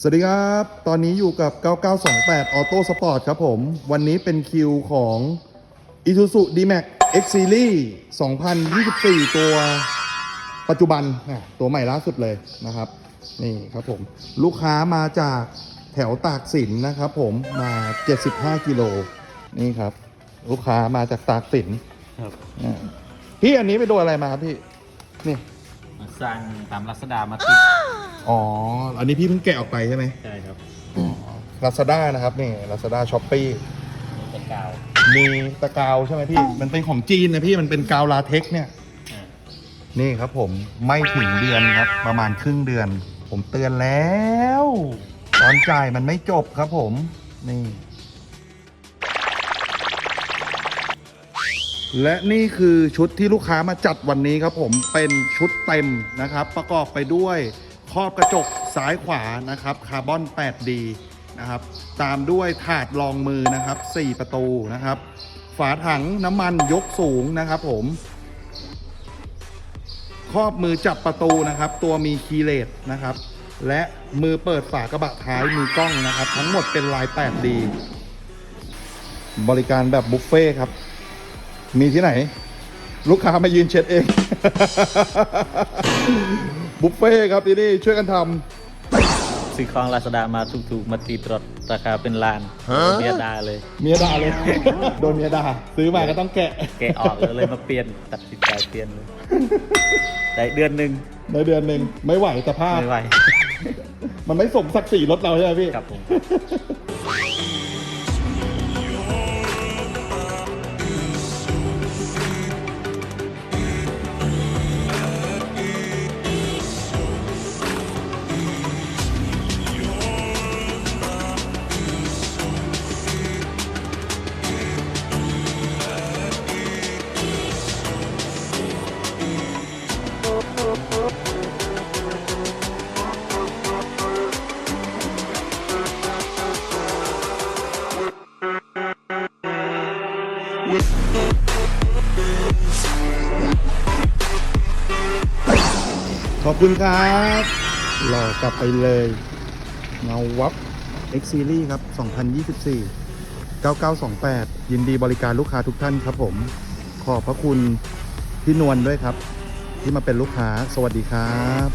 สวัสดีครับ ตอนนี้อยู่กับ 9928 Auto Sport ครับผม วันนี้เป็นคิวของ Isuzu D-Max X Series 2024 ตัวปัจจุบันนะตัวใหม่ล่าสุดเลยนะครับ นี่ครับผม ลูกค้ามาจากแถวตากสินนะครับผม มา 75 กิโล นี่ครับ ลูกค้ามาจากตากสินครับอ่าพี่อันนี้ไปโดนอะไรมาครับพี่ นี่มาสั่งตามรัศดามาติดอ๋อ อันนี้พี่เพิ่งแกะออกไปใช่ไหมใช่ครับลาซาด้านะครับนี่ลาซาด้าช้อปปี้มีเป็นกาวมีตะกาวใช่ไหมพี่ มันเป็นของจีนนะพี่มันเป็นกาวลาเท็กซ์เนี่ย อ่านี่ครับผมไม่ถึงเดือนครับ ประมาณครึ่งเดือน ผมเตือนแล้ว ตอนจ่ายมันไม่จบครับผม นี่ และนี่คือชุดที่ลูกค้ามาจัดวันนี้ครับผมเป็นชุดเต็มนะครับ ประกอบไปด้วยครอบกระจก ซ้ายขวานะครับคาร์บอน 8D นะครับตามด้วยถาดรองมือนะครับ 4 ประตูนะครับ ฝาถังน้ำมันยกสูงนะครับผมครอบมือจับประตูนะครับ ตัวมีคีเลสนะครับ และมือเปิดฝากระบะท้ายมีกล้องนะครับ ทั้งหมดเป็นลาย 8D บริการแบบบุฟเฟ่ครับ มีที่ไหน ลูกค้ามายืนเช็ดเอง บุฟเฟ่ครับที่นี่ช่วยกันทำ ซื้อของรัศดามาถูกๆ มาตีรถราคาเป็นล้านเบียดาเลยำเมียด่าเลย โดนเมียด่าซื้อมาก็ต้องแกะแกะออกเลยเลยมาเปลี่ยนตัดสินใจเปลี่ยนเลยได้เดือนหนึ่งในเดือนหนึ่งไม่ไหวสภาพ ไม่ไหว มันไม่สมศักดิ์ศรีรถเราใช่ไหมพี่ ครับผม ขอบคุณครับรอกลับไปเลยเงาวับ X Series ครับ 2024 9928 ยินดีบริการลูกค้าทุกท่านครับผม ขอบพระคุณพี่นวลด้วยครับ ที่มาเป็นลูกค้า สวัสดีครับ